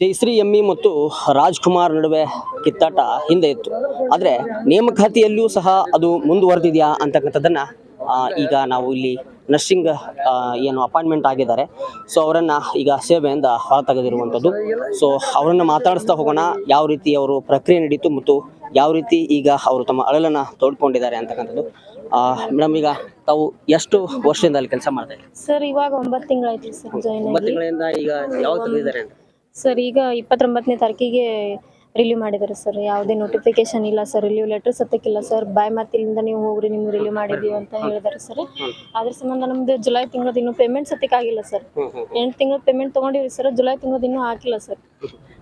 ಜಯಶ್ರೀ ಎಮ್ಮಿ ಮತ್ತು ರಾಜ್ಕುಮಾರ್ ನಡುವೆ ಕಿತ್ತಾಟ ಹಿಂದೆ ಇತ್ತು. ಆದರೆ ನೇಮಕಾತಿಯಲ್ಲಿಯೂ ಸಹ ಅದು ಮುಂದುವರೆದಿದೆಯಾ ಅಂತಕ್ಕಂಥದ್ದನ್ನು ಈಗ ನಾವು ಇಲ್ಲಿ ನರ್ಸಿಂಗ್ ಏನು ಅಪಾಯಿಂಟ್ಮೆಂಟ್ ಆಗಿದ್ದಾರೆ. ಸೊ ಅವರನ್ನು ಈಗ ಸೇವೆಯಿಂದ ಹೊರತೆಗೆದಿರುವಂಥದ್ದು. ಸೊ ಅವರನ್ನು ಮಾತಾಡಿಸ್ತಾ ಹೋಗೋಣ ಯಾವ ರೀತಿ ಅವರು ಪ್ರಕ್ರಿಯೆ ನಡೀತು ಮತ್ತು ಯಾವ ರೀತಿ ಈಗ ಅವರು ತಮ್ಮ ಅಳಲನ್ನು ತೋಡ್ಕೊಂಡಿದ್ದಾರೆ ಅಂತಕ್ಕಂಥದ್ದು. ಮೇಡಮ್ ಈಗ ತಾವು ಎಷ್ಟು ವರ್ಷದಿಂದ ಅಲ್ಲಿ ಕೆಲಸ ಮಾಡ್ತಾ ಸರ್ ಇವಾಗ ಒಂಬತ್ತು ತಿಂಗಳಾಯ್ತು ಸರ್ ಒಂಬತ್ತು ತಿಂಗಳಿಂದ ಈಗ ಯಾವ ತೆಗೆದಿದ್ದಾರೆ ಅಂತ? ಸರ್ ಈಗ ಇಪ್ಪತ್ತೊಂಬತ್ತನೇ ತಾರೀಕಿಗೆ ರಿಲೀವ್ ಮಾಡಿದ್ದಾರೆ ಸರ್. ಯಾವುದೇ ನೋಟಿಫಿಕೇಶನ್ ಇಲ್ಲ ಸರ್ ರಿಲೀವ್ ಲೆಟರ್ ಸತ್ಯಕ್ಕಿಲ್ಲ ಸರ್. ಬಾಯ್ ಮಾತಿಲಿಂದ ನೀವು ಹೋಗ್ರಿ ನಿಮ್ಗೆ ರಿಲೀವ್ ಮಾಡಿದೀವಿ ಅಂತ ಹೇಳಿದ್ದಾರೆ ಸರ್. ಅದ್ರ ಸಂಬಂಧ ನಮ್ದು ಜುಲೈ ತಿಂಗಳದ ಇನ್ನೂ ಪೇಮೆಂಟ್ ಸತ್ಯಕ್ಕೆ ಆಗಿಲ್ಲ ಸರ್ ಎಂಟು ತಿಂಗಳ ಪೇಮೆಂಟ್ ತೊಗೊಂಡಿವಿ ಸರ್ ಜುಲೈ ತಿಂಗಳದ ಇನ್ನೂ ಹಾಕಿಲ್ಲ ಸರ್.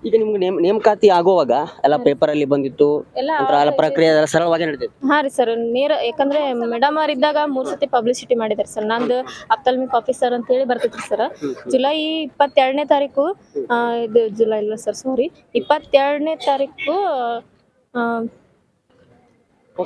ಈಗ ನಿಮ್ಗೆ ನೇಮ್ ನೇಮಕಾತಿ ಆಗುವಾಗ ಎಲ್ಲ ಪೇಪರ್ ಅಲ್ಲಿ ಬಂದಿತ್ತು ಎಲ್ಲ ಪ್ರಕ್ರಿಯೆ ಎಲ್ಲ ಸರಳವಾಗಿ ನಡೆದಿತ್ತು ಹಾ ರೀ ಸರ್ ನೇರ ಯಾಕಂದ್ರೆ ಮೇಡಮ್ ಅವ್ರ ಇದ್ದಾಗ ಮೂರ್ ಸತಿ ಪಬ್ಲಿಸಿಟಿ ಮಾಡಿದಾರೆ ಸರ್. ನಂದು ಅಪ್ತಲ್ಮಿಕ್ ಆಫೀಸರ್ ಅಂತ ಹೇಳಿ ಬರ್ತೈತ್ರಿ ಸರ್. ಜುಲೈ ಇಪ್ಪತ್ತೆರಡನೇ ತಾರೀಕು ಆ, ಇದು ಜುಲೈ ಇಲ್ಲ ಸರ್ ಸಾರಿ ಇಪ್ಪತ್ತೆರಡನೇ ತಾರೀಕು ಆ,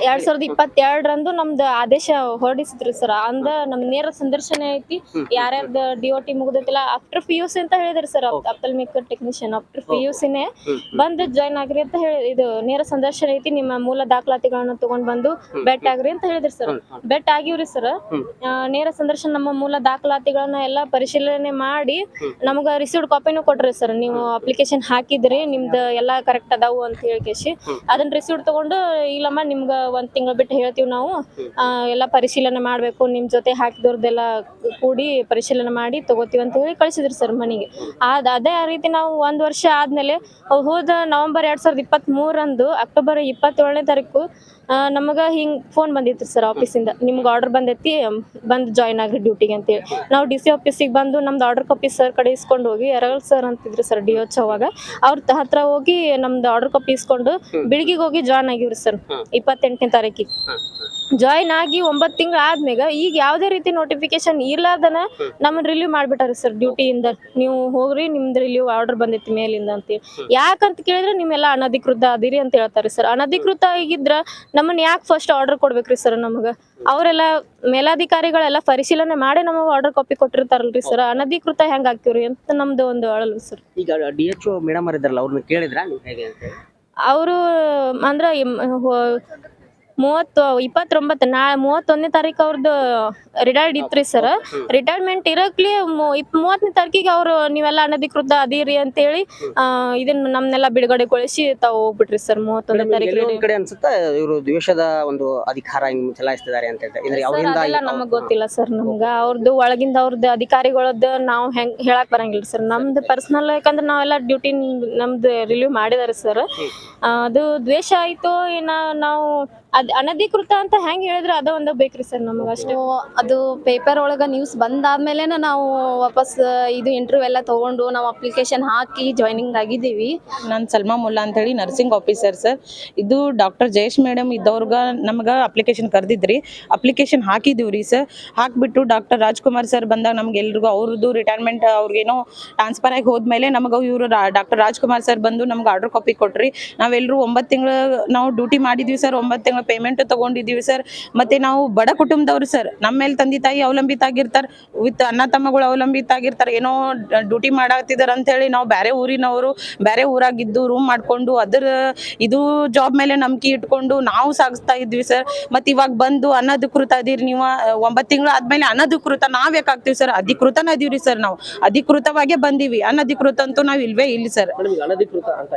ಎರಡ್ ಸಾವಿರದ ಇಪ್ಪತ್ತೆರಡರಂದು ನಮ್ದು ಆದೇಶ ಹೊರಡಿಸಿದ್ರು ಸರ್. ಅಂದ ನಮ್ ನೇರ ಸಂದರ್ಶನ ಐತಿ. ಯಾರ್ಯಾರ್ದ ಡಿಒಟಿ ಮುಗ್ದೈತಿಲ್ಲ ಆಫ್ಟರ್ ಪಿ ಯು ಸಿ ಅಂತ ಹೇಳಿದ್ರಿ sir ophthalmic technician after P U ಸಿನೇ ಬಂದು ಜಾಯ್ನ್ ಆಗ್ರಿ ಅಂತ ಹೇಳಿ ಇದು ನೇರ ಸಂದರ್ಶನ ಐತಿ. ನಿಮ್ಮ ಮೂಲ ದಾಖಲಾತಿಗಳನ್ನ ತಗೊಂಡ್ ಬಂದು ಬೆಟ್ ಆಗ್ರಿ ಅಂತ ಹೇಳಿದ್ರಿ ಸರ್. Bait ಆಗಿವ್ರಿ sir. ನೇರ ಸಂದರ್ಶನ ನಮ್ಮ ಮೂಲ ದಾಖಲಾತಿಗಳನ್ನ ಎಲ್ಲಾ ಪರಿಶೀಲನೆ ಮಾಡಿ ನಮಗ ರಿಸೀವ್ಡ್ ಕಾಪಿನೂ ಕೊಟ್ರಿ ಸರ್. ನೀವು ಅಪ್ಲಿಕೇಶನ್ ಹಾಕಿದ್ರಿ ನಿಮ್ದು ಎಲ್ಲಾ ಕರೆಕ್ಟ್ ಅದಾವು ಅಂತ ಹೇಳಿ ಅದನ್ನ ರಿಸೀವ್ಡ್ ತಗೊಂಡು ಇಲ್ಲಮ್ಮ ನಿಮ್ಗ ಒಂದ್ ತಿಂಗಳ ಬಿಟ್ಟು ಹೇಳ್ತೀವಿ ನಾವು. ಆ, ಎಲ್ಲ ಪರಿಶೀಲನೆ ಮಾಡ್ಬೇಕು. ನಿಮ್ ಜೊತೆ ಹಾಕಿದವ್ರದ್ದೆಲ್ಲ ಕೂಡಿ ಪರಿಶೀಲನೆ ಮಾಡಿ ತಗೋತೀವಿ ಅಂತ ಹೇಳಿ ಕಳಿಸಿದ್ರು ಸರ್ ಮನೆಗೆ. ಅದ್ ಅದೇ ರೀತಿ ನಾವು ಒಂದ್ ವರ್ಷ ಆದ್ಮೇಲೆ ಹೋದ ನವೆಂಬರ್ ಎರಡ್ ಸಾವಿರದ ಇಪ್ಪತ್ತ್ ಮೂರಂದು ಅಕ್ಟೋಬರ್ ಇಪ್ಪತ್ತೇಳನೇ ತಾರೀಕು ನಮಗ ಹಿಂಗ್ ಫೋನ್ ಬಂದಿತ್ತು ಸರ್ ಆಫೀಸಿಂದ ನಿಮ್ಗೆ ಆರ್ಡರ್ ಬಂದೈತಿ ಬಂದು ಜಾಯ್ನ್ ಆಗಿ ಡ್ಯೂಟಿಗೆ ಅಂತೇಳಿ. ನಾವು ಡಿ ಸಿ ಆಫೀಸಿಗೆ ಬಂದು ನಮ್ದು ಆರ್ಡರ್ ಕಾಪಿ ಸರ್ ಕಡೆ ಇಸ್ಕೊಂಡು ಹೋಗಿ ಎರಗಲ್ ಸರ್ ಅಂತಿದ್ರು ಸರ್ ಡಿ ಎಚ್ ಅವಾಗ ಅವ್ರ ಹತ್ರ ಹೋಗಿ ನಮ್ದು ಆರ್ಡರ್ ಕಾಪಿ ಇಸ್ಕೊಂಡು ಬೆಳಿಗ್ಗೆ ಹೋಗಿ ಜಾಯ್ನ್ ಆಗಿವ್ರಿ ಸರ್ ಇಪ್ಪತ್ತೆಂಟನೇ ತಾರೀಕಿಗೆ. ಜಾಯ್ನ್ ಆಗಿ ಒಂಬತ್ತು ತಿಂಗಳು ಆದ್ಮೇಗ ಈಗ ಯಾವುದೇ ರೀತಿ ನೋಟಿಫಿಕೇಶನ್ ಇರ್ಲಾರ್ದನ ನಮ್ಮನ್ನ ರಿಲೀವ್ ಮಾಡ್ಬಿಟ್ಟಾರ ಸರ್ ಡ್ಯೂಟಿಯಿಂದ ನೀವು ಹೋಗ್ರಿ ನಿಮ್ದು ರಿಲೀವ್ ಆರ್ಡರ್ ಬಂದೈತಿ ಮೇಲಿಂದ ಅಂತೇಳಿ ಯಾಕಂತ ಕೇಳಿದ್ರೆ ನಿಮ್ಮೆಲ್ಲ ಅನಧಿಕೃತ ಅದಿರಿ ಅಂತ ಹೇಳ್ತಾರೆ ಸರ್ ಅನಧಿಕೃತ ಆಗಿದ್ರ ನಮ್ಮನ್ನ ಯಾಕೆ ಫಸ್ಟ್ ಆರ್ಡರ್ ಕೊಡ್ಬೇಕ್ರಿ ಸರ್ ನಮಗ? ಅವರೆಲ್ಲ ಮೇಲಾಧಿಕಾರಿಗಳೆಲ್ಲ ಪರಿಶೀಲನೆ ಮಾಡಿ ನಮಗೆ ಆರ್ಡರ್ ಕಾಪಿ ಕೊಟ್ಟಿರ್ತಾರಲ್ರಿ ಸರ್ ಅನಧಿಕೃತ ಹೆಂಗ್ ಹಾಕ್ತಿವ್ರಿ ಅಂತ ನಮ್ದು ಒಂದು ಅಳಲು ಸರ್ ಈಗ ಡಿ ಎಚ್ ಮೇಡಮ್ ಅವ್ರನ್ನ ಕೇಳಿದ್ರ? ಹೇಗೆ? ಅವರು ಅಂದ್ರ ಮೂವತ್ತು ಇಪ್ಪತ್ತೊಂಬತ್ತು ನಾ ಮೂವತ್ತೊಂದನೇ ತಾರೀಕು ಅವ್ರದ್ದು ರಿಟೈರ್ಡ್ ಇತ್ರಿ ಸರ್ ರಿಟೈರ್ಮೆಂಟ್ ಇರಕ್ಲಿ ಮೂವತ್ತನೇ ತಾರೀಕಿಗೆ ಅವರು ನೀವೆಲ್ಲ ಅನಧಿಕೃತ ಅದೀರಿ ಅಂತೇಳಿ ಇದನ್ನ ನಮ್ನೆಲ್ಲ ಬಿಡುಗಡೆಗೊಳಿಸಿ ತಾವು ಹೋಗ್ಬಿಟ್ರಿ ಸರ್ ಮೂವತ್ತೊಂದನೇ ತಾರೀಕು ಕಡೆ ಅನ್ಸುತ್ತಾ ಇವರು ದ್ವೇಷದ ಒಂದು ಅಧಿಕಾರ ಚಲಾಯಿಸ್ತಿದ್ದಾರೆ ಅಂತ ಹೇಳ್ತಾರೆ ನಮಗ್ ಗೊತ್ತಿಲ್ಲ ಸರ್ ನಮ್ಗ ಅವ್ರದ್ದು ಒಳಗಿಂದ ಅವ್ರದ್ದು ಅಧಿಕಾರಿಗಳದ್ದು ನಾವು ಹೆಂಗ್ ಹೇಳಕ್ ಬರಂಗಿಲ್ಲ ಸರ್ ನಮ್ದು ಪರ್ಸನಲ್ ಯಾಕಂದ್ರೆ ನಾವೆಲ್ಲ ಡ್ಯೂಟಿ ನಮ್ದು ರಿಲೀವ್ ಮಾಡಿದಾರೆ ಸರ್ ಅದು ದ್ವೇಷ ಆಯ್ತು ಏನ ನಾವು ಅದ್ ಅನಧಿಕೃತ ಅಂತ ಹೆಂಗ್ ಹೇಳಿದ್ರೆ ಅದ ಒಂದ ಬೇಕ್ರಿ ಸರ್ ನಮಗ ಅಷ್ಟೇ. ಅದು ಪೇಪರ್ ಒಳಗ ನ್ಯೂಸ್ ಬಂದಾದ್ಮೇಲೆ ನಾವು ವಾಪಸ್ ಇದು ಇಂಟರ್ವ್ಯೂ ಎಲ್ಲ ತಗೊಂಡು ನಾವು ಅಪ್ಲಿಕೇಶನ್ ಹಾಕಿ ಜಾಯ್ನಿಂಗ್ ಆಗಿದ್ದೀವಿ. ನಾನು ಸಲ್ಮಾ ಮುಲ್ಲಾ ಅಂತ ಹೇಳಿ ನರ್ಸಿಂಗ್ ಆಫೀಸರ್ ಸರ್ ಇದು ಡಾಕ್ಟರ್ ಜಯೇಶ್ ಮೇಡಮ್ ಇದ್ದವ್ರಿಗ ನಮ್ಗೆ ಅಪ್ಲಿಕೇಶನ್ ಕರೆದಿದ್ರಿ. ಅಪ್ಲಿಕೇಶನ್ ಹಾಕಿದೀವಿ ರೀ ಸರ್ ಹಾಕ್ಬಿಟ್ಟು ಡಾಕ್ಟರ್ ರಾಜ್ಕುಮಾರ್ ಸರ್ ಬಂದಾಗ ನಮ್ಗೆ ಎಲ್ರಿಗೂ ಅವ್ರದ್ದು ರಿಟೈರ್ಮೆಂಟ್ ಅವ್ರಿಗೇನೋ ಟ್ರಾನ್ಸ್ಫರ್ ಆಗಿ ಹೋದ್ಮೇಲೆ ನಮಗೆ ಇವರು ಡಾಕ್ಟರ್ ರಾಜ್ಕುಮಾರ್ ಸರ್ ಬಂದು ನಮ್ಗೆ ಆರ್ಡರ್ ಕಾಪಿ ಕೊಟ್ರಿ. ನಾವೆಲ್ಲರೂ ಒಂಬತ್ತು ತಿಂಗಳು ನಾವು ಡ್ಯೂಟಿ ಮಾಡಿದ್ವಿ ಸರ್ ಒಂಬತ್ತು ತಿಂಗಳ ಪೇಮೆಂಟ್ ತಗೊಂಡಿದ್ದೀವಿ ಸರ್ ಮತ್ತೆ ನಾವು ಬಡ ಕುಟುಂಬದವರು ಸರ್ ನಮ್ಮ ಮೇಲೆ ತಂದೆ ತಾಯಿ ಅವಲಂಬಿತ ಆಗಿರ್ತಾರೆ ವಿತ್ ಅಣ್ಣ ತಮ್ಮಗಳು ಅವಲಂಬಿತ ಆಗಿರ್ತಾರೆ ಏನೋ ಡ್ಯೂಟಿ ಮಾಡಾಕ್ತಿದಾರೆ ಅಂತೇಳಿ ನಾವು ಬೇರೆ ಊರಿನವರು ಬೇರೆ ಊರಾಗಿದ್ದು ರೂಮ್ ಮಾಡ್ಕೊಂಡು ಅದರ ಇದು ಜಾಬ್ ಮೇಲೆ ನಂಬಿಕೆ ಇಟ್ಕೊಂಡು ನಾವು ಸಾಗಿಸ್ತಾ ಇದ್ವಿ ಸರ್ ಮತ್ತೆ ಇವಾಗ ಬಂದು ಅನಧಿಕೃತ ಅದೀರಿ ನೀವು ಒಂಬತ್ತು ತಿಂಗಳು ಆದ್ಮೇಲೆ ಅನಧಿಕೃತ ನಾವ್ ಯಾಕಾಗ್ತೀವಿ ಸರ್ ಅಧಿಕೃತನ ಅದೀವ್ರಿ ಸರ್ ನಾವು. ಅಧಿಕೃತವಾಗೇ ಬಂದೀವಿ. ಅನಧಿಕೃತ ಅಂತೂ ನಾವು ಇಲ್ವೇ ಇಲ್ಲ ಸರ್ ಅಂತ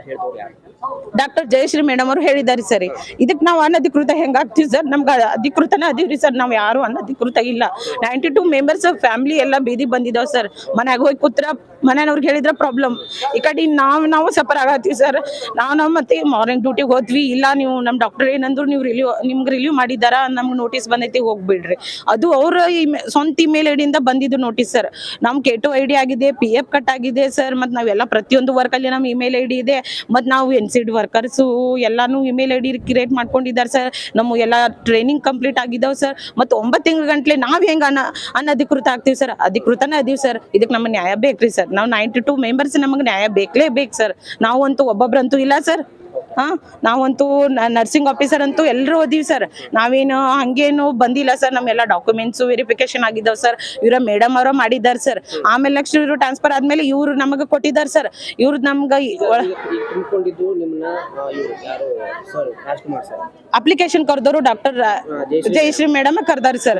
ಡಾಕ್ಟರ್ ಜಯಶ್ರೀ ಮೇಡಮ್ ಅವರು ಹೇಳಿದ್ದಾರೆ ಸರಿ ಇದಕ್ಕೆ ನಾವು ಅನಧಿಕೃತ ಹೆಂಗಾಗ್ತೀವಿ ಸರ್? ನಮ್ಗೆ ಅಧಿಕೃತನೇ ಅದೀವ್ರಿ ಸರ್. ನಾವು ಯಾರು ಅನ್ನ ಅಧಿಕೃತ ಇಲ್ಲ. ನೈಂಟಿ ಟೂ ಮೆಂಬರ್ಸ್ ಫ್ಯಾಮಿಲಿ ಎಲ್ಲ ಬೀದಿ ಬಂದಿದಾವ್ ಸರ್. ಮನೆಗೆ ಹೋಗಿ ಕೂತ್ರ ಮನೆಯವ್ರಿಗೆ ಹೇಳಿದ್ರೆ ಪ್ರಾಬ್ಲಮ್ ಈ ಕಡೆ ನಾವು ನಾವು ಸಫರ್ ಆಗತ್ತೀವಿ ಸರ್. ನಾವು ನಾವು ಮತ್ತೆ ಮಾರ್ನಿಂಗ್ ಡ್ಯೂಟಿಗೆ ಹೋದ್ವಿ ಇಲ್ಲ ನೀವು ನಮ್ಮ ಡಾಕ್ಟರ್ ಏನಂದ್ರು ನೀವು ರಿಲೀವ್ ನಿಮ್ಗೆ ರಿಲೀವ್ ಮಾಡಿದಾರ ನಮ್ಗೆ ನೋಟಿಸ್ ಬಂದೈತಿ, ಹೋಗ್ಬಿಡ್ರಿ. ಅದು ಅವ್ರ ಸ್ವಂತ ಇಮೇಲ್ ಐಡಿಯಿಂದ ಬಂದಿದ್ದು ನೋಟಿಸ್ ಸರ್. ನಮ್ ಕೆಟೋ ಐ ಡಿ ಆಗಿದೆ ಪಿ ಎಫ್ ಕಟ್ ಆಗಿದೆ ಸರ್. ಮತ್ತು ನಾವೆಲ್ಲ ಪ್ರತಿಯೊಂದು ವರ್ಕಲ್ಲಿ ನಮ್ಮ ಇಮೇಲ್ ಐ ಡಿ ಇದೆ. ಮತ್ತು ನಾವು ಎನ್ ಸಿ ಡಿ ವರ್ಕರ್ಸು ಎಲ್ಲಾನು ಇಮೇಲ್ ಐ ಡಿ ಕ್ರಿಯೇಟ್ ಮಾಡ್ಕೊಂಡಿದ್ದಾರೆ ಸರ್. ನಮ್ಮ ಎಲ್ಲ ಟ್ರೈನಿಂಗ್ ಕಂಪ್ಲೀಟ್ ಆಗಿದ್ದಾವೆ ಸರ್. ಮತ್ತು ಒಂಬತ್ತು ತಿಂಗಳ ಗಂಟ್ಲೆ ನಾವು ಹೆಂಗೆ ಅನ ಅನಧಿಕೃತ ಆಗ್ತೀವಿ ಸರ್. ಅಧಿಕೃತನೇ ಅದೀವಿ ಸರ್. ಇದಕ್ಕೆ ನಮಗೆ ನ್ಯಾಯ ಬೇಕ್ರಿ ಸರ್. ನಾವು ನೈಂಟಿ ಟೂ ಮೆಂಬರ್ಸ್ ನಮಗೆ ನ್ಯಾಯ ಬೇಕೇ ಬೇಕು ಸರ್. ನಾವಂತೂ ಒಬ್ಬೊಬ್ರಂತೂ ಇಲ್ಲ ಸರ್. ಹಾ ನಾವಂತೂ ನರ್ಸಿಂಗ್ ಆಫೀಸರ್ ಅಂತೂ ಎಲ್ಲರೂ ಓದಿವಿ ಸರ್ ನಾವೇನು ಹಂಗೇನು ಬಂದಿಲ್ಲ ಸರ್ ನಮ್ಮೆಲ್ಲ ಡಾಕ್ಯುಮೆಂಟ್ಸ್ ವೆರಿಫಿಕೇಶನ್ ಆಗಿದ್ದಾವೆ ಸರ್ ಇವರ ಮೇಡಮ್ ಅವರ ಮಾಡಿದ್ದಾರೆ ಸರ್ ಆಮೇಲೆ ನೆಕ್ಸ್ಟ್ ಇವರು ಟ್ರಾನ್ಸ್ಫರ್ ಆದ್ಮೇಲೆ ಇವರು ನಮಗೆ ಕೊಟ್ಟಿದ್ದಾರೆ ಸರ್ ಇವ್ರು ನಮ್ಗೆ ಅಪ್ಲಿಕೇಶನ್ ಕರೆದವರು ಡಾಕ್ಟರ್ ಜಯಶ್ರೀ ಮೇಡಮ್. ಕರೆದಾರ ಸರ್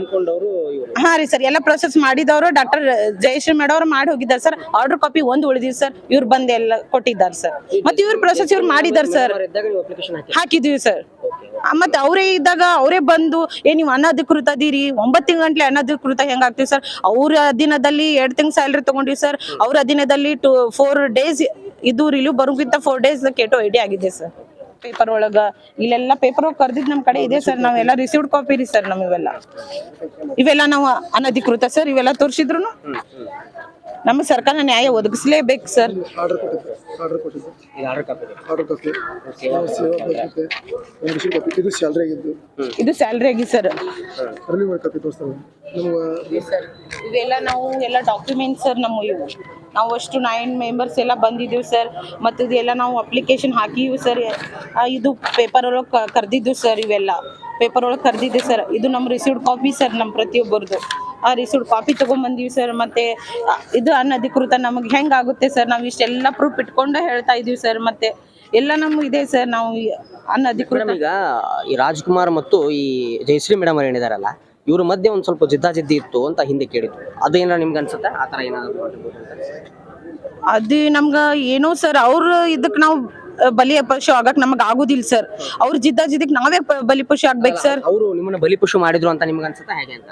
ಹಾ ರೀ ಸರ್ ಎಲ್ಲ ಪ್ರೊಸೆಸ್ ಮಾಡಿದವರು ಡಾಕ್ಟರ್ ಜಯಶ್ರೀ ಮೇಡಮ್ ಅವ್ರು ಮಾಡಿ ಹೋಗಿದ್ದಾರೆ ಸರ್ ಆರ್ಡರ್ ಕಾಪಿ ಒಂದು ಉಳಿದಿವಿ ಸರ್ ಇವ್ರು ಬಂದೆಲ್ಲ ಎಲ್ಲ ಕೊಟ್ಟಿದ್ದಾರೆ ಸರ್ ಮತ್ತೆ ಇವ್ರ ಪ್ರೊಸೆಸ್ ಇವ್ರು ಮಾಡಿದ್ದಾರೆ ಸರ್ ಇದ್ದಾಗ ನೀವು ಅಪ್ಲಿಕೇಶನ್ ಹಾಕಿ ಹಾಕಿದೀವಿ ಸರ್. ಮತ್ತೆ ಅವರೇ ಇದ್ದಾಗ ಅವರೇ ಬಂದು ಏ ನೀವು ಅನಧಿಕೃತ ಅದೀರಿ ಒಂಬತ್ತು ತಿಂಗಂಟ್ಲೆ ಅನಧಿಕೃತ ಹೆಂಗ್ ಆಗ್ತೀವಿ ಸರ್? ಅವ್ರ ಅಧೀನದಲ್ಲಿ ಎರಡ್ ತಿಂಗ್ ಸ್ಯಾಲ್ರಿ ತಗೊಂಡಿವಿ ಸರ್. ಅವ್ರ ಅಧೀನದಲ್ಲಿ ಟು ಫೋರ್ ಡೇಸ್ ಇದು ರಿಲೀವ್ ಬರೋಕ್ಕಿಂತ ಫೋರ್ ಡೇಸ್ ಕೆಟೋ ಐಡಿ ಆಗಿದೆ ಸರ್. ಪೇಪರ್ ಒಳಗ ಇಲ್ಲೆಲ್ಲ ಪೇಪರ್ ಕರ್ದಿದ್ ನಮ್ ಕಡೆ ಇದೆ ಸರ್. ನಾವೆಲ್ಲ ರಿಸೀವ್ಡ್ ಕಾಪಿ ರೀ ಸರ್ ನಮ್ಗೆಲ್ಲ ಇವೆಲ್ಲ. ನಾವು ಅನಧಿಕೃತ ಸರ್ ಇವೆಲ್ಲ ತೋರಿಸಿದ್ರು ನಮ್ಮ ಸರ್ಕಾರ ನ್ಯಾಯ ಒದಗಿಸಲೇಬೇಕು ಸರ್. ಇದು ಸ್ಯಾಲ್ರಿ ಆಗಿದ್ದು. ಇದು ಸ್ಯಾಲ್ರಿ ಆಗಿ ಸರ್. ಇವೆಲ್ಲ ನಾವು ಎಲ್ಲ ಡಾಕ್ಯುಮೆಂಟ್ಸ್ ಸರ್ ನಮ್ಮ ಇವು. ನಾವು ಅಷ್ಟು ನೈನ್ ಮೆಂಬರ್ಸ್ ಎಲ್ಲ ಬಂದಿದ್ದೀವಿ ಸರ್. ಮತ್ತು ಇದೆಲ್ಲ ನಾವು ಅಪ್ಲಿಕೇಶನ್ ಹಾಕಿವಿ ಸರ್. ಇದು ಪೇಪರ್ ಒಳಗೆ ಕರೆದಿದ್ದು ಸರ್ ಇವೆಲ್ಲ. ಪೇಪರ್ ಒಳಗೆ ಕರೆದಿದ್ದೆ ಸರ್. ಇದು ನಮ್ಮ ರಿಸೀವ್ಡ್ ಕಾಪಿ ಸರ್ ನಮ್ಮ ಪ್ರತಿಯೊಬ್ಬರದು. ಆ ರಿಸೀವ್ಡ್ ಕಾಪಿ ತೊಗೊಂಬಂದೀವಿ ಸರ್ ಮತ್ತೆ ಇದು ಅನಧಿಕೃತ ನಮಗೆ ಹೆಂಗೆ ಆಗುತ್ತೆ ಸರ್ ನಾವು ಇಷ್ಟೆಲ್ಲ ಪ್ರೂಫ್ ಇಟ್ಕೊಂಡು ಹೇಳ್ತಾ ಇದೀವಿ ಸರ್ ಮತ್ತೆ ಎಲ್ಲ ನಮ್ಗೆ ಇದೆ ಸರ್ ನಾವು ಅನಧಿಕೃತ ಈಗ ಈ ರಾಜ್ಕುಮಾರ್ ಮತ್ತು ಈ ಜಯಶ್ರೀ ಮೇಡಮ್ ಅವ್ರು ಏನಿದಾರಲ್ಲ ಇವ್ರ ಮಧ್ಯೆ ಒಂದ್ ಸ್ವಲ್ಪ ಜಿದ್ದಾಜಿದ್ದಿ ಇತ್ತು ಅಂತ ಹಿಂದೆ ಕೇಳಿದ್ರು ಅದು ಏನಾರ ನಿಮ್ಗೆ ಅನ್ಸುತ್ತೆ? ಆ ಥರ ಏನಾದ್ರು? ಅದು ನಮ್ಗ ಏನೋ ಸರ್ ಅವ್ರ ಇದಕ್ಕೆ ನಾವು ಬಲಿ ಪಶು ಆಗಕ್ ನಮಗ್ ಆಗುದಿಲ್ಲ ಸರ್ ಅವ್ರ ಜಿದ್ದ ಜಿದ್ದಕ್ ನಾವೇ ಪ- ಬಲಿ ಪಶು ಆಗ್ಬೇಕು ಸರ್ ಅವರು ನಿಮ್ಮನ್ನ ಬಲಿಪಶು ಮಾಡಿದ್ರು ಅಂತ ನಿಮ್ಗೆ ಅನ್ಸುತ್ತೆ? ಹೇಗೆ ಅಂತ?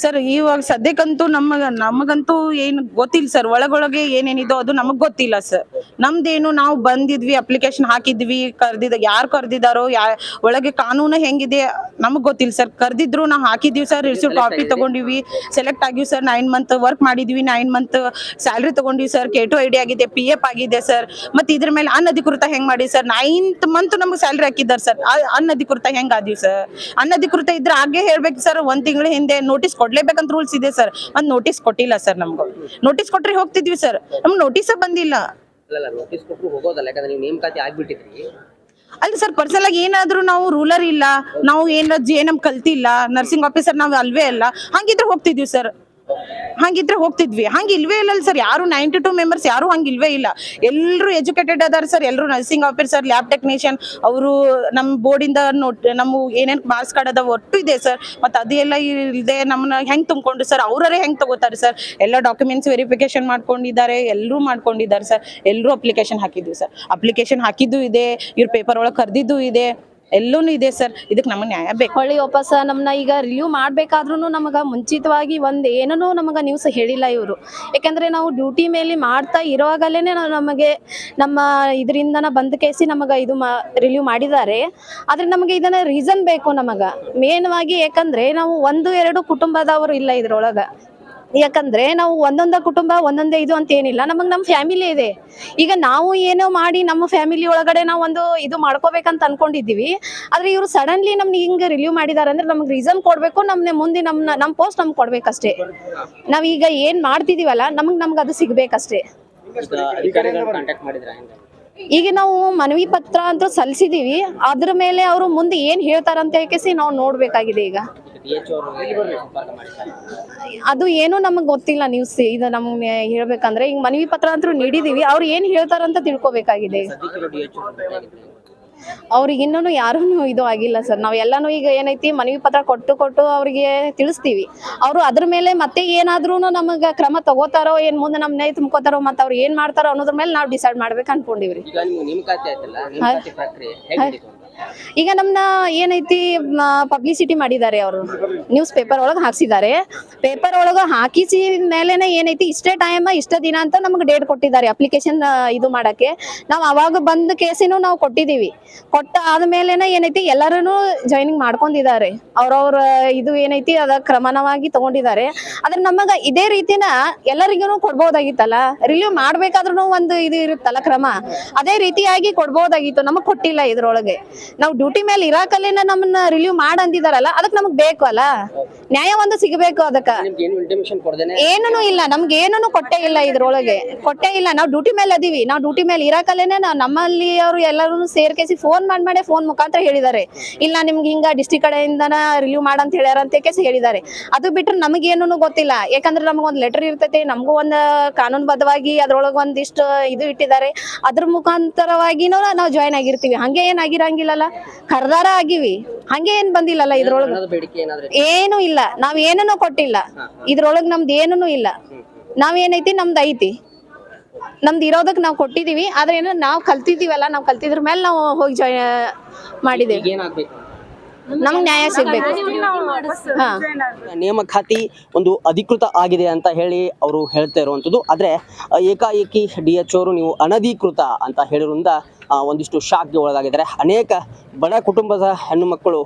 ಸರ್ ಇವಾಗ ಸದ್ಯಕ್ಕಂತೂ ನಮಗ ನಮಗಂತೂ ಏನು ಗೊತ್ತಿಲ್ಲ ಸರ್. ಒಳಗೊಳಗೆ ಏನೇನಿದೋ ಅದು ನಮಗ್ ಗೊತ್ತಿಲ್ಲ ಸರ್. ನಮ್ದೇನು ನಾವು ಬಂದಿದ್ವಿ ಅಪ್ಲಿಕೇಶನ್ ಹಾಕಿದ್ವಿ ಕರ್ದಿದ ಯಾರು ಕರ್ದಿದಾರೋ ಯಾ ಒಳಗೆ ಕಾನೂನು ಹೆಂಗಿದೆ ನಮಗ್ ಗೊತ್ತಿಲ್ಲ ಸರ್. ಕರ್ದಿದ್ರು ನಾವು ಹಾಕಿದ್ವಿ ಸರ್ ರಿಸೀವ್ ಕಾಪಿ ತಗೊಂಡಿವಿ ಸೆಲೆಕ್ಟ್ ಆಗಿವಿ ಸರ್. ನೈನ್ ಮಂತ್ ವರ್ಕ್ ಮಾಡಿದ್ವಿ ನೈನ್ ಮಂತ್ ಸ್ಯಾಲ್ರಿ ತಗೊಂಡಿವಿ ಸರ್. ಕೇಟು ಐಡಿ ಆಗಿದೆ ಪಿ ಎಫ್ ಆಗಿದೆ ಸರ್. ಮತ್ತೆ ಇದ್ರ ಮೇಲೆ ಅನಧಿಕೃತ ಹೆಂಗ್ ಮಾಡಿ ಸರ್? ನೈನ್ತ್ ಮಂತ್ ನಮ್ಗೆ ಸ್ಯಾಲ್ರಿ ಹಾಕಿದ್ದಾರೆ ಸರ್. ಅನಧಿಕೃತ ಹೆಂಗ್ ಆದ್ವಿ ಸರ್? ಅನಧಿಕೃತ ಇದ್ರೆ ಹಾಗೆ ಹೇಳ್ಬೇಕು ಸರ್. ಒಂದ್ ತಿಂಗಳ ಹಿಂದೆ ನೋಟಿಸ್ ಕೊಡ್ಲೇಬೇಕಂತ ರೂಲ್ಸ್ ಇದೆ ಸರ್ ಒಂದ್ ನೋಟಿಸ್ ಕೊಟ್ಟಿಲ್ಲ ಸರ್ ನಮ್ಗ. ನೋಟಿಸ್ ಕೊಟ್ರಿ ಹೋಗ್ತಿದ್ವಿ ಸರ್ ನಮ್ಗೆ ನೋಟಿಸ ಬಂದಿಲ್ಲ. ಅಲ್ಲ ನೋಟಿಸ್ ಕೊಟ್ಟರು ಹೋಗೋದಲ್ಲ. ಯಾಕಂದ್ರೆ ನೀವು ನೇಮಕಾತಿ ಆಗ್ಬಿಟ್ಟಿದ್ರಿ. ಅಲ್ಲ ಸರ್ ಪರ್ಸನಲ್ ಆಗಿ ಏನಾದ್ರೂ ನಾವು ರೂಲರ್ ಇಲ್ಲ ನಾವು ಏನೋ ಜಿ ಎನ್ ಎಂ ಕಲ್ತಿಲ್ಲ ನರ್ಸಿಂಗ್ ಆಫೀಸರ್ ನಾವು ಅಲ್ವೇ ಅಲ್ಲ ಹಂಗಿದ್ರೆ ಹೋಗ್ತಿದ್ವಿ ಸರ್ ಹಂಗಿದ್ರೆ ಹೋಗ್ತಿದ್ವಿ. ಹಂಗ ಇಲ್ವೇ ಇಲ್ಲ ಸರ್ ಯಾರು ನೈಂಟಿ ಟೂ ಮೆಂಬರ್ಸ್ ಯಾರು ಹಂಗ ಇಲ್ವೇ ಇಲ್ಲ. ಎಲ್ಲರೂ ಎಜುಕೇಟೆಡ್ ಅದಾರ ಸರ್ ಎಲ್ಲರೂ ನರ್ಸಿಂಗ್ ಆಫೀಸರ್ ಲ್ಯಾಬ್ ಟೆಕ್ನಿಷಿಯನ್ ಅವರು ನಮ್ಮ ಬೋರ್ಡಿಂದ ನೋಟ್ ನಮ್ಮ ಏನೇನು ಮಾರ್ಕ್ಸ್ ಕಾರ್ಡ್ ಅದ ಒಟ್ಟು ಇದೆ ಸರ್ ಮತ್ತೆ ಅದೆಲ್ಲ ಇಲ್ಲದೆ ನಮ್ಮನ್ನ ಹೆಂಗ್ ತುಂಬಿಕೊಂಡ್ರು ಸರ್ ಅವರೇ ಹೆಂಗ್ ತಗೋತಾರೆ ಸರ್ ಎಲ್ಲ ಡಾಕ್ಯುಮೆಂಟ್ಸ್ ವೆರಿಫಿಕೇಶನ್ ಮಾಡ್ಕೊಂಡಿದ್ದಾರೆ ಎಲ್ಲರೂ ಮಾಡ್ಕೊಂಡಿದ್ದಾರೆ ಸರ್ ಎಲ್ಲರೂ ಅಪ್ಲಿಕೇಶನ್ ಹಾಕಿದ್ವಿ ಸರ್ ಅಪ್ಲಿಕೇಶನ್ ಹಾಕಿದ್ದು ಇದೆ, ಇವ್ರ ಪೇಪರ್ ಒಳಗೆ ಕರೆದಿದ್ದು ಇದೆ. ಎಲ್ಲೂನು ಇದೆ ಸರ್. ಇದಕ್ಕೆ ನಮಗೆ ನ್ಯಾಯ ಬೇಕು. ಹೊಳ್ಳಿ ವಾಪಸ್ ನಮ್ಮನ್ನ ಈಗ ರಿಲೀವ್ ಮಾಡ್ಬೇಕಾದ್ರೂ ನಮಗೆ ಮುಂಚಿತವಾಗಿ ಒಂದು ಏನೂ ನಮಗೆ ನ್ಯೂಸ್ ಹೇಳಿಲ್ಲ ಇವರು. ಯಾಕಂದ್ರೆ ನಾವು ಡ್ಯೂಟಿ ಮೇಲೆ ಮಾಡ್ತಾ ಇರುವಾಗಲೇ ನಮಗೆ ನಮ್ಮ ಇದರಿಂದ ಬಂದ ಕೇಸಿ ನಮಗೆ ಇದು ರಿಲೀವ್ ಮಾಡಿದ್ದಾರೆ. ಆದರೆ ನಮಗೆ ಇದನ್ನ ರೀಸನ್ ಬೇಕು ನಮಗೆ. ಮೇನ್ವಾಗಿ ಯಾಕಂದ್ರೆ ನಾವು ಒಂದು, ಎರಡು ಕುಟುಂಬದವರು ಇಲ್ಲ ಇದ್ರೊಳಗೆ. ಯಾಕಂದ್ರೆ ನಾವು ಒಂದೊಂದ ಕುಟುಂಬ, ಒಂದೊಂದೇ ಇದು ಅಂತ ಏನಿಲ್ಲ. ನಮಗ್ ನಮ್ ಫ್ಯಾಮಿಲಿ ಇದೆ. ಈಗ ನಾವು ಏನೋ ಮಾಡಿ ನಮ್ಮ ಫ್ಯಾಮಿಲಿ ಒಳಗಡೆ ನಾವು ಒಂದು ಇದು ಮಾಡ್ಕೋಬೇಕಂತ ಅನ್ಕೊಂಡಿದ್ದೀವಿ. ಆದ್ರೆ ಇವ್ರು ಸಡನ್ಲಿ ನಮ್ಗೆ ಹಿಂಗ್ ರಿಲೀವ್ ಮಾಡಿದಾರೆ ಅಂದ್ರೆ ನಮ್ಗೆ ರೀಸನ್ ಕೊಡ್ಬೇಕು, ನಮ್ನೆ ಮುಂದೆ ನಮ್ನ ನಮ್ ಪೋಸ್ಟ್ ನಮ್ಗೆ ಕೊಡ್ಬೇಕಷ್ಟೇ. ಈಗ ಏನ್ ಮಾಡ್ತಿದೀವಲ್ಲ, ನಮಗ್ ನಮ್ಗೆ ಅದು ಸಿಗ್ಬೇಕಷ್ಟೇ. ಈಗ ನಾವು ಮನವಿ ಪತ್ರ ಅಂತ ಸಲ್ಲಿಸಿದೀವಿ ಅದ್ರ ಮೇಲೆ ಅವರು ಮುಂದೆ ಏನ್ ಹೇಳ್ತಾರಂತ ಹೇಳಿ ನಾವು ನೋಡ್ಬೇಕಾಗಿದೆ ಈಗ. ಅದು ಏನು ನಮಗೆ ಗೊತ್ತಿಲ್ಲ ನ್ಯೂಸ್ ಇದು ನಮ್ಗೆ ಹೇಳ್ಬೇಕಂದ್ರೆ ಈಗ ಮನವಿ ಪತ್ರ ಅಂತೂ ನೀಡಿದೀವಿ ಅವ್ರು ಏನ್ ಹೇಳ್ತಾರಂತ ತಿಳ್ಕೊಬೇಕಾಗಿದೆ. ಅವ್ರಿಗೆ ಇನ್ನೂ ಯಾರೂ ಇದು ಆಗಿಲ್ಲ ಸರ್. ನಾವು ಎಲ್ಲಾನು ಈಗ ಏನೈತಿ ಮನವಿ ಪತ್ರ ಕೊಟ್ಟು ಕೊಟ್ಟು ಅವ್ರಿಗೆ ತಿಳಿಸ್ತೀವಿ. ಅವರು ಅದ್ರ ಮೇಲೆ ಮತ್ತೆ ಏನಾದ್ರೂ ನಮಗೆ ಕ್ರಮ ತಗೋತಾರೋ ಏನ್ ಮುಂದೆ ನಮ್ಮ ನೈ ತುಂಬ್ಕೋತಾರೋ ಮತ್ತೆ ಅವ್ರು ಏನ್ ಮಾಡ್ತಾರೋ ಅನ್ನೋದ್ರ ಮೇಲೆ ನಾವು ಡಿಸೈಡ್ ಮಾಡ್ಬೇಕು ಅನ್ಕೊಂಡಿವ್ರಿ. ಈಗ ನಮ್ನ ಏನೈತಿ ಪಬ್ಲಿಸಿಟಿ ಮಾಡಿದ್ದಾರೆ ಅವರು. ನ್ಯೂಸ್ ಪೇಪರ್ ಒಳಗೆ ಹಾಕ್ಸಿದ್ದಾರೆ. ಪೇಪರ್ ಒಳಗೆ ಹಾಕಿಸಿ ಮೇಲೆನೆ ಏನೈತಿ, ಇಷ್ಟೇ ಟೈಮ್ ಇಷ್ಟ ದಿನ ಅಂತ ನಮ್ಗೆ ಡೇಟ್ ಕೊಟ್ಟಿದ್ದಾರೆ ಅಪ್ಲಿಕೇಶನ್ ಇದು ಮಾಡಕ್ಕೆ. ನಾವು ಅವಾಗ ಬಂದ ಕೇಸಿನೂ ನಾವು ಕೊಟ್ಟಿದ್ದೀವಿ ಕೊಟ್ಟ ಆದ್ಮೇಲೆನೆ ಏನೈತಿ ಎಲ್ಲರೂ ಜಾಯ್ನಿಂಗ್ ಮಾಡ್ಕೊಂಡಿದ್ದಾರೆ. ಅವ್ರವ್ರ ಇದು ಏನೈತಿ, ಅದ ಕ್ರಮನವಾಗಿ ತಗೊಂಡಿದ್ದಾರೆ. ಆದ್ರೆ ನಮಗ ಇದೇ ರೀತಿನ ಎಲ್ಲರಿಗೂ ಕೊಡ್ಬೋದಾಗಿತ್ತಲ್ಲ? ರಿಲೀವ್ ಮಾಡ್ಬೇಕಾದ್ರೂ ಒಂದು ಇದು ಇರುತ್ತಲ್ಲ ಕ್ರಮ? ಅದೇ ರೀತಿಯಾಗಿ ಕೊಡ್ಬೋದಾಗಿತ್ತು. ನಮಗ್ ಕೊಟ್ಟಿಲ್ಲ ಇದ್ರೊಳಗೆ. ನಾವು ಡ್ಯೂಟಿ ಮೇಲೆ ಇರಾಕಲ್ಲೇನ ನಮ್ಮನ್ನ ರಿಲೀವ್ ಮಾಡ್ ಅಂದಿದಾರಲ್ಲ ಅದಕ್ಕೆ ನಮಗ್ ಬೇಕು ಅಲ್ಲ? ನ್ಯಾಯ ಒಂದು ಸಿಗಬೇಕು ಅದಕ್ಕ. ನಿಮ್ಗೆ ಏನು ಇಲ್ಲ ನಮ್ಗೆ ಏನೂ ಕೊಟ್ಟೇ ಇಲ್ಲ ಇದ್ರೊಳಗೆ. ಕೊಟ್ಟೇ ಇಲ್ಲ ನಾವು ಡ್ಯೂಟಿ ಮೇಲೆ ಅದೀವಿ. ನಾವು ಡ್ಯೂಟಿ ಮೇಲೆ ಇರಾಕಲ್ಲೇನೆ ನಾವು ನಮ್ಮಲ್ಲಿ ಅವರು ಎಲ್ಲರೂ ಸೇರ್ಕೇಸಿ ಫೋನ್ ಮಾಡಿ ಮಾಡಿ ಫೋನ್ ಮುಖಾಂತರ ಹೇಳಿದ್ದಾರೆ. ಇಲ್ಲ ನಿಮ್ಗೆ ಹಿಂಗ ಡಿಸ್ಟಿಕ್ ಕಡೆಯಿಂದನ ರಿಲೀವ್ ಮಾಡಂತ ಹೇಳ್ಯಾರ ಅಂತ ಕೇಸಿ ಹೇಳಿದ್ದಾರೆ. ಅದು ಬಿಟ್ರೆ ಏನೂ ಗೊತ್ತಿಲ್ಲ. ಯಾಕಂದ್ರೆ ನಮಗೊಂದು ಒಂದು ಲೆಟರ್ ಇರ್ತೈತಿ ನಮಗೂ ಒಂದು ಕಾನೂನುಬದ್ಧವಾಗಿ ಅದ್ರೊಳಗೆ ಒಂದಿಷ್ಟು ಇದು ಇಟ್ಟಿದ್ದಾರೆ. ಅದ್ರ ಮುಖಾಂತರವಾಗಿನೂ ನಾವು ಜಾಯ್ನ್ ಆಗಿರ್ತೀವಿ. ಹಂಗೆ ಏನ್ ಆಗಿರಂಗಿಲ್ಲಲ್ಲ ಕರ್ದಾರ ಆಗಿವಿ. ಹಂಗೆ ಏನ್ ಬಂದಿಲ್ಲಲ್ಲ ಇದ್ರೊಳಗ? ಏನು ಇಲ್ಲ. ನಾವ್ ಏನನ್ನು ಕೊಟ್ಟಿಲ್ಲ. ಇದ್ರೊಳಗ್ ನಮ್ದು ಏನೂ ಇಲ್ಲ. ನಾವೇನೈತಿ ನಮ್ದು ಐತಿ. ನಮ್ದು ಇರೋದಕ್ ನಾವು ಕೊಟ್ಟಿದೀವಿ. ಆದ್ರೆ ಏನೋ ನಾವ್ ಕಲ್ತಿದೀವಲ್ಲ ನಾವು ಕಲ್ತಿದ್ರ ಮೇಲೆ ನಾವು ಹೋಗಿ ಜಾಯ್ ಮಾಡಿದೇವಿ. ನಮ್ಗೆ ನ್ಯಾಯ ಸಿಗ್ಬೇಕು. ಹಾ. ನೇಮಕಾತಿ ಒಂದು ಅಧಿಕೃತ ಆಗಿದೆ ಅಂತ ಹೇಳಿ ಅವರು ಹೇಳ್ತಾ ಇರುವಂಥದ್ದು ಆದ್ರೆ ಏಕಾಏಕಿ ಡಿ ಎಚ್ ಅವರು ನೀವು ಅನಧಿಕೃತ ಅಂತ ಹೇಳಿರೋದ್ರಿಂದ ಒಂದಿಷ್ಟು ಶಾಕ್ಗೆ ಒಳಗಾಗಿದ್ದಾರೆ. ಅನೇಕ ಬಡ ಕುಟುಂಬದ ಹೆಣ್ಣು ಮಕ್ಕಳು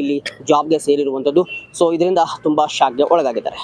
ಇಲ್ಲಿ ಜಾಬ್ಗೆ ಸೇರಿರುವಂಥದ್ದು ಸೊ ಇದರಿಂದ ತುಂಬ ಶಾಕ್ಗೆ ಒಳಗಾಗಿದ್ದಾರೆ.